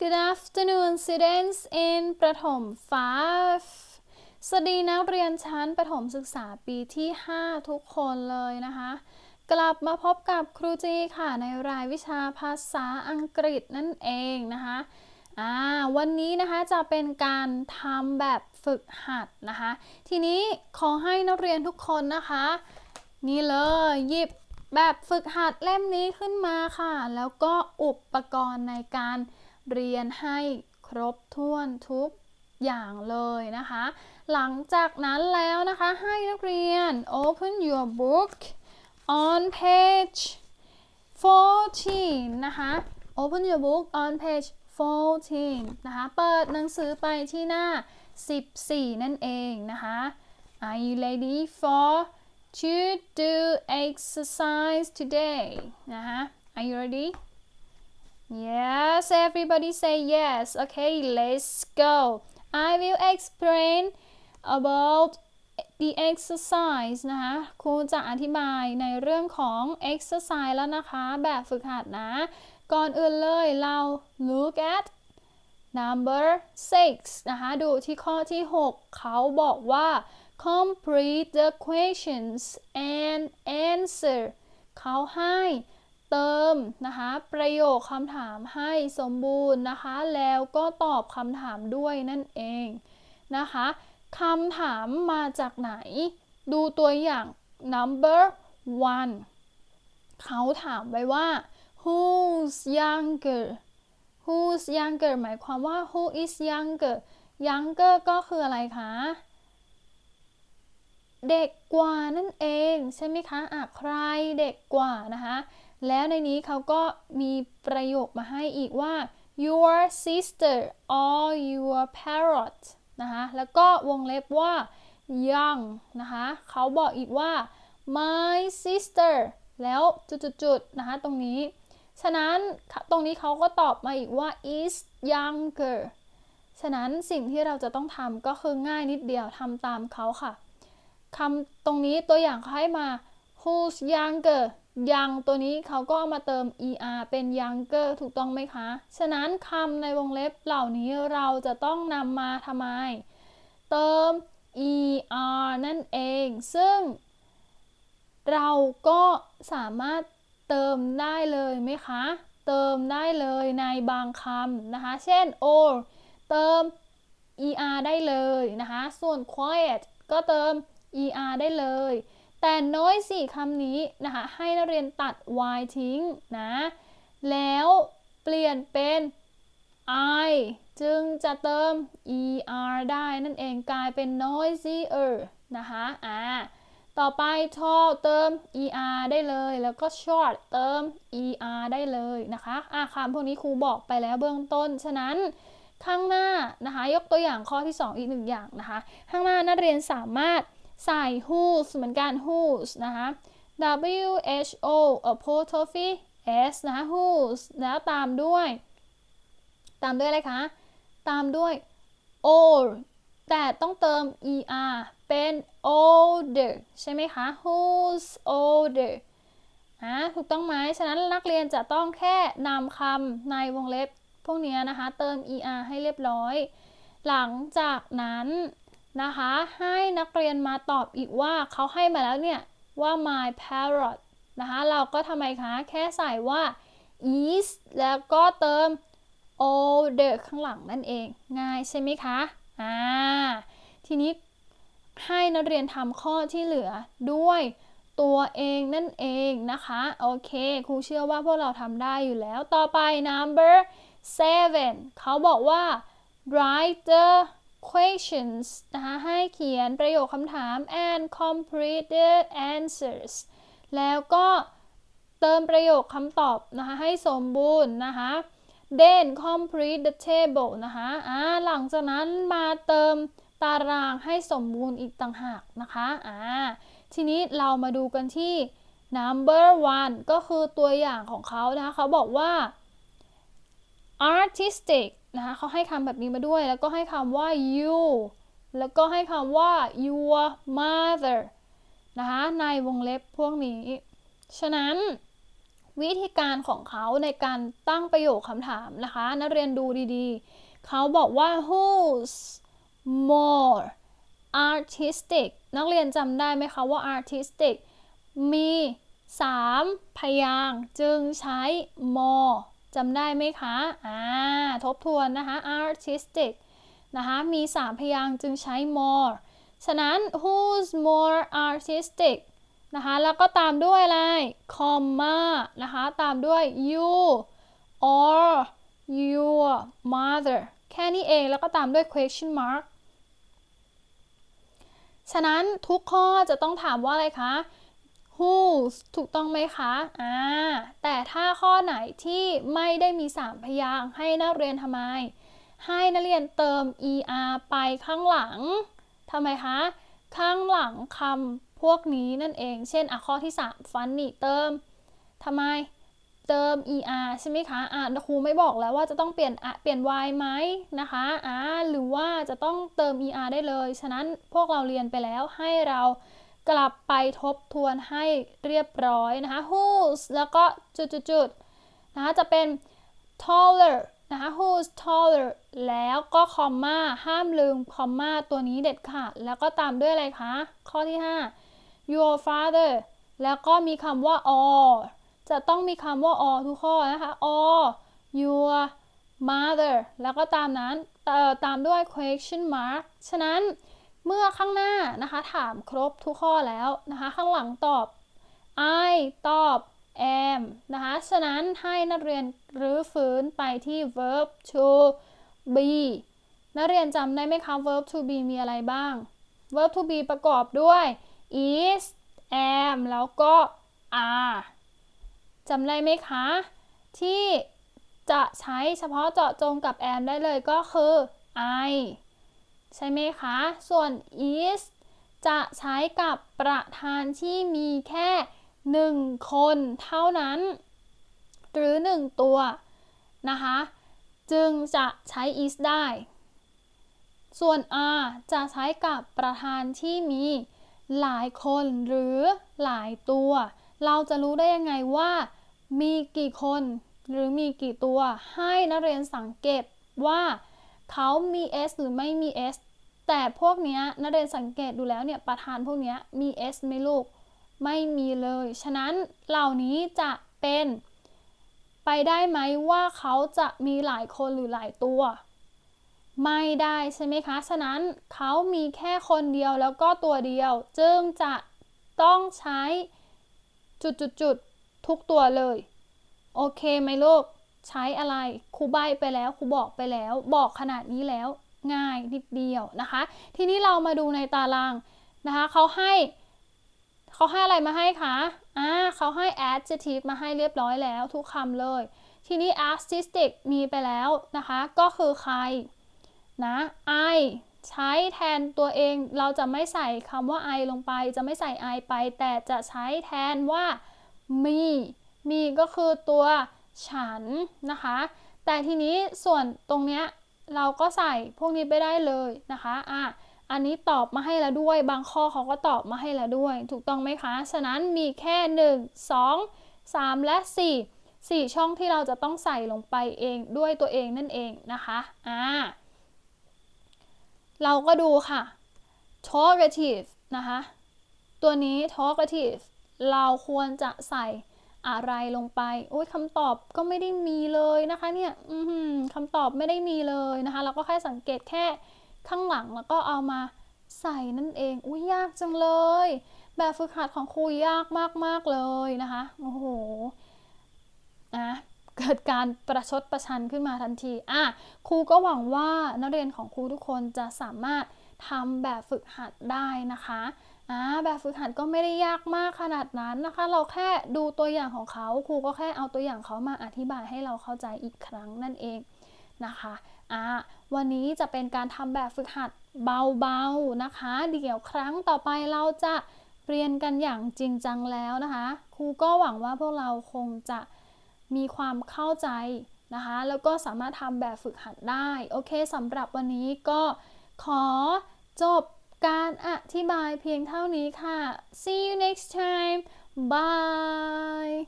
Good afternoon students in ประถม 5 สวัสดีนักเรียนชั้นประถมศึกษาปีที่ 5 ทุกคนเลยนะคะ กลับมาพบกับครูจีค่ะ ในรายวิชาภาษาอังกฤษนั่นเองนะคะอ่าวันนี้นะคะจะเป็นการทำแบบฝึกหัดนะคะ ทีนี้ขอให้นักเรียนทุกคนนะคะ นี่เลยหยิบแบบฝึกหัดเล่มนี้ขึ้นมาค่ะ แล้วก็อุปกรณ์ในการเเรียนให้ครบถ้วนทุกอย่างเลยนะคะ หลังจากนั้นแล้วนะคะให้นักเรียน open your book on page 14 นะคะ open your book on page 14 นะคะ เปิดหนังสือไปที่หน้า 14 นั่นเองนะคะ Are you ready for to do exercise today นะคะ Are you ready Yes everybody say yes okay let's go I will explain about the exercise นะคะ ครูจะอธิบายในเรื่องของ exercise แล้วนะคะ แบบฝึกหัดนะ ก่อนอื่นเลยเรา look at number 6 นะคะ ดูที่ข้อที่ 6 เขาบอกว่า complete the questions and answer เขาให้ เติมนะคะ ประโยคคำถามให้สมบูรณ์นะคะ แล้วก็ตอบคำถามด้วยนั่นเองนะคะคำถามมาจากไหน ดูตัวอย่าง number one เขาถามไว้ว่า who's younger who's younger หมายความว่า who is younger younger ก็คืออะไรคะ เด็กกว่านั่นเอง ใช่ไหมคะอะใครเด็กกว่านะคะ แล้วในนี้เขาก็มีประโยคมาให้อีกว่า your sister or your parrot นะคะ แล้วก็วงเล็บว่า young นะคะ เขาบอกอีกว่า my sister แล้วจุดๆๆนะคะ ตรงนี้ ฉะนั้นตรงนี้เขาก็ตอบมาอีกว่า is younger ฉะนั้นสิ่งที่เราจะต้องทำก็คือง่ายนิดเดียวทำตามเขาค่ะคำตรงนี้ตัวอย่างเขาให้มา who's younger ยังตัวนี้เขาก็มาเติม er เป็น younger ถูกต้องไหมคะ ฉะนั้นคำในวงเล็บเหล่านี้เราจะต้องนำมาทำไม เติม er นั่นเอง ซึ่ง เราก็สามารถเติมได้เลยไหมคะ เติมได้เลยในบางคำนะคะ เช่น or เติม er ได้เลยนะคะ ส่วน quiet ก็เติม er ได้เลย แต่ noisy คำนี้นะคะ ให้นักเรียนตัด y ทิ้งนะ แล้วเปลี่ยนเป็น i จึงจะเติม er ได้นั่นเองกลายเป็น noisier นะคะอ่าต่อไป tall เติม er ได้เลย แล้วก็ short เติม er ได้เลยนะคะอ่าคำพวกนี้ครูบอกไปแล้วเบื้องต้น ฉะนั้นข้างหน้านะคะ ยกตัวอย่างข้อที่ 2 อีกหนึ่งอย่างนะคะ ข้างหน้านักเรียนสามารถ ใส่ whose เหมือนกัน whose นะคะ w h o apostrophe s นะคะ whose แล้วตามด้วย ตามด้วยอะไรคะ ตามด้วย old แต่ต้องเติม er เป็น older ใช่ไหมคะ who's older อะถูกต้องไหม ฉะนั้นนักเรียนจะต้องแค่นำคำในวงเล็บ พวกนี้นะคะ เติม er ให้เรียบร้อย หลังจากนั้น นะคะ ให้นักเรียนมาตอบอีกว่าเขาให้มาแล้วเนี่ย ว่า my parrot นะคะ เราก็ทำไมคะ แค่ใส่ว่า is แล้วก็เติม older ข้างหลังนั่นเอง ง่ายใช่ไหมคะ อ่า ทีนี้ให้นักเรียนทำข้อที่เหลือด้วยตัวเองนั่นเองนะคะ โอเค ครูเชื่อว่าพวกเราทำได้อยู่แล้ว ต่อไป number seven เขาบอกว่า write the questions นะคะให้เขียนประโยคคำถาม and complete the answers แล้วก็เติมประโยคคำตอบนะคะให้สมบูรณ์นะคะ then complete the table นะคะอ่าหลังจากนั้นมาเติมตารางให้สมบูรณ์อีกต่างหากนะคะอ่าทีนี้เรามาดูกันที่ number one ก็คือตัวอย่างของเขานะคะเขาบอกว่า artistic นะคะเขาให้คำแบบนี้มาด้วย แล้วก็ให้คำว่า you แล้วก็ให้คำว่า your mother นะคะในวงเล็บพวกนี้ ฉะนั้นวิธีการของเขาในการตั้งประโยคคำถามนะคะนักเรียนดูดีๆ เขาบอกว่า who's more artistic นักเรียนจำได้ไหมคะว่า artistic มี 3 พยางจึงใช้ more จำได้ไหมคะอ่าทบทวนนะคะ artistic นะคะมี 3 พยางค์จึงใช้ more ฉะนั้น who's more artistic นะคะแล้วก็ตามด้วยอะไร comma นะคะตามด้วย you or your mother แค่นี้เองแล้วก็ตามด้วย question mark ฉะนั้นทุกข้อจะต้องถามว่าอะไรคะ whose ถูกต้องไหมคะ อ่า แต่ถ้าข้อไหนที่ไม่ได้มี 3 พยางค์ให้นักเรียนทำไม ให้นักเรียนเติม er ไปข้างหลังทำไมคะ ข้างหลังคำพวกนี้นั่นเอง เช่นอะข้อที่ 3 funny เติมทำไม เติม er ใช่ไหมคะ อะครูไม่บอกแล้วว่าจะต้องเปลี่ยนอะเปลี่ยน y ไหมนะคะ อ่า หรือว่าจะต้องเติม er ได้เลย ฉะนั้นพวกเราเรียนไปแล้วให้เรา กลับไปทบทวนให้เรียบร้อยนะคะ whose แล้วก็จุดๆนะคะจะเป็น taller นะคะ who's taller แล้วก็คอมมาห้ามลืมคอมมาตัวนี้เด็ดขาดแล้วก็ตามด้วยอะไรคะ ข้อที่ 5 your father แล้วก็มีคำว่า or จะต้องมีคำว่า or ทุกข้อนะคะ or your mother แล้วก็ตามนั้นตามด้วย question mark ฉะนั้น เมื่อข้างหน้านะคะถามครบทุกข้อแล้วนะคะข้างหลังตอบ I ตอบ am นะคะ ฉะนั้นให้นักเรียนรื้อฟื้นไปที่ verb to be นักเรียนจำได้ไหมคะ verb to be มีอะไรบ้าง verb to be ประกอบด้วย is am แล้วก็ are จำได้ไหมคะ ที่จะใช้เฉพาะเจาะจงกับ am ได้เลยก็คือ I ใช่ไหมคะ ส่วน is จะใช้กับประธานที่มีแค่1คนเท่านั้น หรือ1ตัวนะคะ จึงจะใช้ is ได้ ส่วน are จะใช้กับประธานที่มีหลายคนหรือหลายตัว เราจะรู้ได้ยังไงว่า มีกี่คนหรือมีกี่ตัว ให้นักเรียนสังเกตว่าเขามี s หรือไม่มี s แต่พวกนี้นักเรียนสังเกตดูแล้วเนี่ยประธานพวกนี้มี s ไหมลูก ไม่มีเลย ฉะนั้นเหล่านี้จะเป็น ไปได้ไหมว่าเขาจะมีหลายคนหรือหลายตัว ไม่ได้ใช่ไหมคะ ฉะนั้นเขามีแค่คนเดียวแล้วก็ตัวเดียว จึงจะต้องใช้จุดๆๆทุกตัวเลย โอเคไหมลูก ใช้อะไรครูใบไปแล้วครูบอกไปแล้ว บอกขนาดนี้แล้ว ง่ายนิดเดียวนะคะ ทีนี้เรามาดูในตารางนะคะเขาให้เขาให้อะไรมาให้คะอ่าเขาให้ adjective มาให้เรียบร้อยแล้วทุกคำเลย ทีนี้ artistic มีไปแล้วนะคะ ก็คือใครนะ I ใช้แทนตัวเองเราจะไม่ใส่คำว่า I ลงไป จะไม่ใส่ I ไป แต่จะใช้แทนว่า me มีก็คือตัวฉันนะคะ แต่ทีนี้ส่วนตรงเนี้ย เราก็ใส่พวกนี้ไปได้เลยนะคะอะอันนี้ตอบมาให้แล้วด้วย บางข้อเขาก็ตอบมาให้แล้วด้วย ถูกต้องไหมคะ ฉะนั้นมีแค่ 1 2 3 และ 4 4 ช่องที่เราจะต้องใส่ลงไปเองด้วยตัวเองนั่นเองนะคะอ่าเราก็ดูค่ะ talkative นะคะ ตัวนี้ talkative เราควรจะใส่ อะไรลงไป โอ้ยคำตอบก็ไม่ได้มีเลยนะคะเนี่ยคำตอบไม่ได้มีเลยนะคะ เราก็แค่สังเกตแค่ข้างหลังแล้วก็เอามาใส่นั่นเอง อุ้ยยากจังเลย แบบฝึกหัดของครูยากมากๆเลยนะคะ โอ้โหนะเกิดการประชดประชันขึ้นมาทันที อะ ครูก็หวังว่านักเรียนของครูทุกคนจะสามารถทำแบบฝึกหัดได้นะคะ อ่าแบบฝึกหัดก็ไม่ได้ยากมากขนาดนั้นนะคะ เราแค่ดูตัวอย่างของเขาครูก็แค่เอาตัวอย่างเขามาอธิบายให้เราเข้าใจอีกครั้งนั่นเองนะคะอ่าวันนี้จะเป็นการทำแบบฝึกหัดเบาๆนะคะ เดี๋ยวครั้งต่อไปเราจะเรียนกันอย่างจริงจังแล้วนะคะ ครูก็หวังว่าพวกเราคงจะมีความเข้าใจนะคะ แล้วก็สามารถทำแบบฝึกหัดได้ โอเคสำหรับวันนี้ก็ขอจบ การอธิบายเพียงเท่านี้ค่ะ see you next time bye